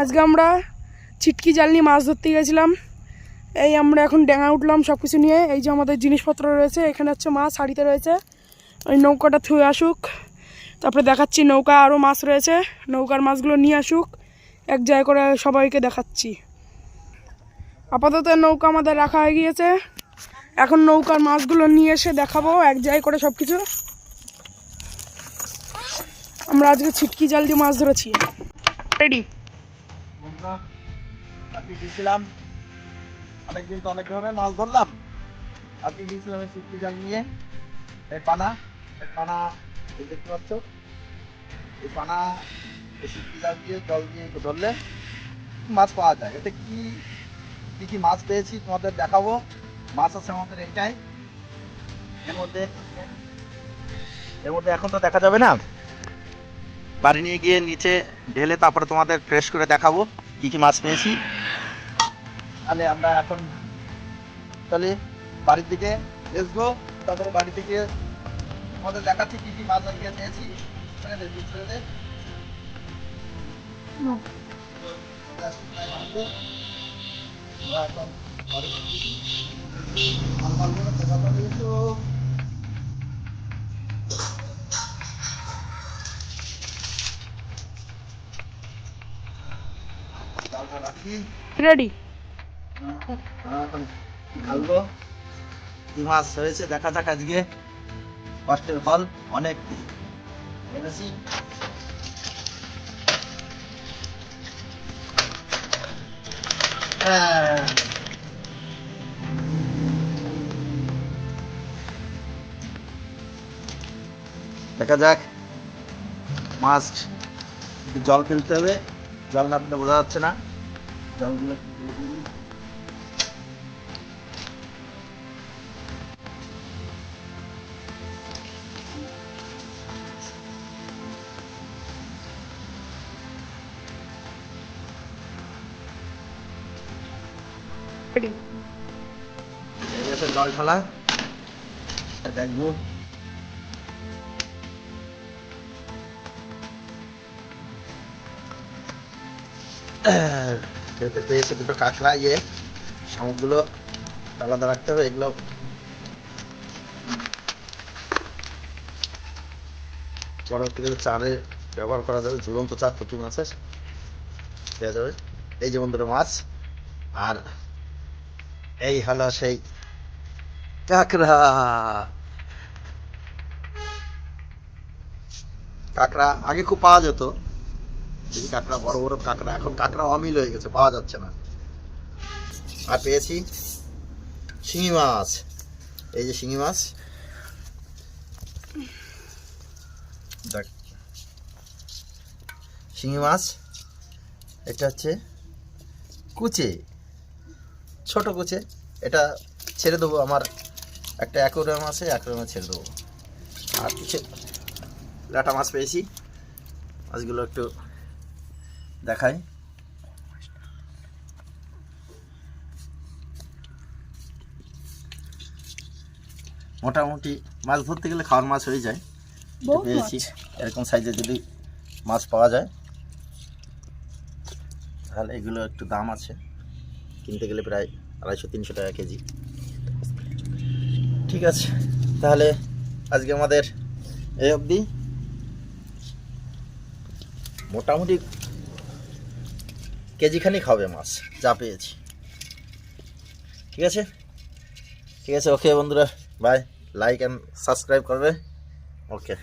আজকে আমরা ছিটকি জাল নিয়ে মাছ ধরতে গেছিলাম। এই আমরা এখন ড্যাঙা উঠলাম সব কিছু নিয়ে। এই যে আমাদের জিনিসপত্র রয়েছে, এখানে হচ্ছে মাছ, হাড়িতে রয়েছে। ওই নৌকাটা থুয়ে আসুক। তারপরে দেখাচ্ছি নৌকা আরও মাছ রয়েছে। নৌকার মাছগুলো নিয়ে আসুক। এক জায়গায় করে সবাইকে দেখাচ্ছি। আপাতত নৌকা আমাদের রাখা হয়ে গিয়েছে। এখন নৌকার মাছগুলো নিয়ে এসে দেখাবো, এক জায়গায় করে সব কিছু আমরা আজকে ছিটকি জাল দিয়ে মাছ ধরেছি। রেডি বন্ধুরা আজকে গিয়েছিলাম অনেকদিন তো অনেক ধরনের মাছ ধরলাম। গিয়েছিলাম এই শুটকি জাল নিয়ে। এই পানা এই পানা দেখতে পাচ্ছ? এই পানা, এই শুটকি জাল দিয়ে, জল দিয়ে ধরলে মাছ পাওয়া যায়। এতে কি কি কি মাছ পেয়েছি তোমাদের দেখাবো। মাছ আছে আমাদের এইটাই। এর মধ্যে এর মধ্যে এখন তো দেখা যাবে না। বাড়ি নিয়ে গিয়ে নিচে ঢেলে তারপরে তোমাদের ফ্রেশ করে দেখাবো। কি কি মাছ পেয়েছি? তাহলে আমরা এখন তাহলে বাড়ির দিকে এসবো তারপরে বাড়ি থেকে আমাদের দেখাচ্ছি কি কি মাছ আজকে পেয়েছি। এখন বাড়ি থেকে মাল পালবো না, পোকা পালিয়ে তো জালটা রাখি রেডি ঢালবো। মাছ হয়েছে, দেখা যাক আজকে। কষ্টের ফল, অনেক। হ্যাঁ। দেখা যাক। মাছ জল ফেলতে হবে। জল না বোঝা যাচ্ছে না। জলগুলো একটু ফেলে দিই। রেডি এই গেছে জল ঢালা এটা দেখব খেতে পেয়েছে দুটো কাঁকড়া ইয়ে শামুকগুলো আলাদা রাখতে হবে, এগুলো পরবর্তীতে চারে ব্যবহার করা যাবে, ঝুলন্ত চার প্রচুর মাছের দেওয়া যাবে। এই যে বন্ধুরা মাছ, আর এই হলো সেই কাঁকড়া। কাঁকড়া আগে খুব পাওয়া যেত এই কাঁকড়া বড় বড় কাঁকড়া, এখন কাঁকড়া অমিল হয়ে গেছে, পাওয়া যাচ্ছে না। আর পেয়েছি শিঙি মাছ। এই যে শিঙি মাছ। দেখ। শিঙি মাছ, এটা হচ্ছে কুচে, ছোট কুচে। এটা ছেড়ে দেবো আমার, একটা অ্যাকোরিয়াম আছে, অ্যাকোরিয়ামে ছেড়ে দেবো। আর কিছু লাটা মাছ পেয়েছি। মাছগুলো একটু দেখাই। মোটামুটি মাছ ধরতে গেলে খাওয়ার মাছ হয়ে যায়। পেয়েছি। এরকম সাইজে যদি মাছ পাওয়া যায় তাহলে এগুলো একটু দাম আছে। কিনতে গেলে প্রায় আড়াইশো তিনশো টাকা কেজি। ঠিক আছে তাহলে আজকে আমাদের এই অবধি। মোটামুটি কেজিখানিক হবে মাছ, যা পেয়েছি। ঠিক আছে? ঠিক আছে ওকে বন্ধুরা বাই লাইক অ্যান্ড সাবস্ক্রাইব করবে। ওকে